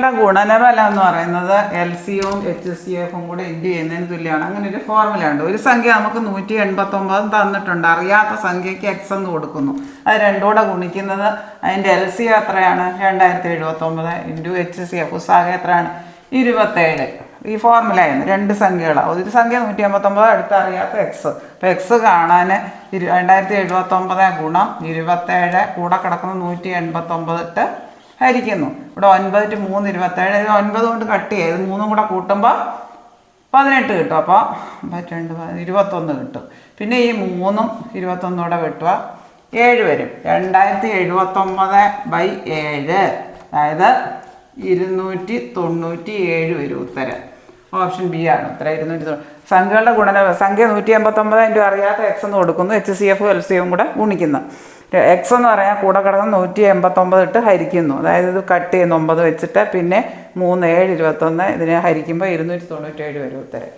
സംഖ്യകളുടെ ഗുണനഫലം എന്ന് പറയുന്നത് എൽ സിയും എച്ച് സി എഫും കൂടെ ഇന്റു ചെയ്യുന്നതിന് തുല്യമാണ്. അങ്ങനെ ഒരു ഫോർമുല ഉണ്ട്. ഒരു സംഖ്യ നമുക്ക് നൂറ്റി എൺപത്തൊമ്പത് തന്നിട്ടുണ്ട്. അറിയാത്ത സംഖ്യയ്ക്ക് എക്സ് എന്ന് കൊടുക്കുന്നു. അത് രണ്ടുകൂടെ ഗുണിക്കുന്നത് അതിന്റെ എൽ സി എത്രയാണ്? രണ്ടായിരത്തി എഴുപത്തൊമ്പത് ഇന്റു എച്ച് സി എഫ് സാഹ എത്രയാണ്? ഇരുപത്തേഴ്. ഈ ഫോർമുലയാണ് രണ്ട് സംഖ്യകളാണ് ഒരു സംഖ്യ നൂറ്റി അമ്പത്തൊമ്പത് അടുത്ത് അറിയാത്ത എക്സ് അപ്പോൾ എക്സ് കാണാൻ ഇരു രണ്ടായിരത്തി എഴുപത്തൊമ്പത് ഗുണം ഇരുപത്തേഴ് കൂടെ കിടക്കുന്ന നൂറ്റി എൺപത്തൊമ്പത് ഇട്ട് ഹരിക്കുന്നു ഇവിടെ ഒൻപത് ടു മൂന്ന് ഇരുപത്തേഴ്. ഇത് ഒൻപത് കൊണ്ട് കട്ട് ചെയ്ത് ഇത് മൂന്നും കൂടെ കൂട്ടുമ്പോൾ പതിനെട്ട് കിട്ടും. അപ്പോൾ രണ്ട് ഇരുപത്തൊന്ന് കിട്ടും. പിന്നെ ഈ മൂന്നും ഇരുപത്തൊന്നൂടെ കിട്ടുക ഏഴ് വരും. രണ്ടായിരത്തി എഴുപത്തൊമ്പത് ബൈ ഏഴ്. അതായത് ഇരുന്നൂറ്റി തൊണ്ണൂറ്റി ഏഴ് വരും ഉത്തരം. ഓപ്ഷൻ ബി ആണ്. ഉത്തരം ഇരുന്നൂറ്റി തൊണ്ണൂറ്റി സംഖ്യകളുടെ ഗുണന സംഖ്യ നൂറ്റി എൺപത്തൊമ്പത് ഇന്റു അറിയാത്ത എക്സ് എന്ന് കൊടുക്കുന്നു. എച്ച് സി എഫും എൽ സി എഫും കൂടെ ഗുണിക്കുന്നു. എക്സ് എന്ന് പറയാൻ കൂടെ കിടന്ന് നൂറ്റി എൺപത്തൊമ്പത് ഇട്ട് ഹരിക്കുന്നു. അതായത് ഇത് കട്ട് ചെയ്യുന്നു ഒമ്പത് വെച്ചിട്ട് പിന്നെ മൂന്ന് ഏഴ് ഇരുപത്തൊന്ന് ഇതിനെ ഹരിക്കുമ്പോൾ ഇരുന്നൂറ്റി തൊണ്ണൂറ്റേഴ് വരും ഉത്തരം.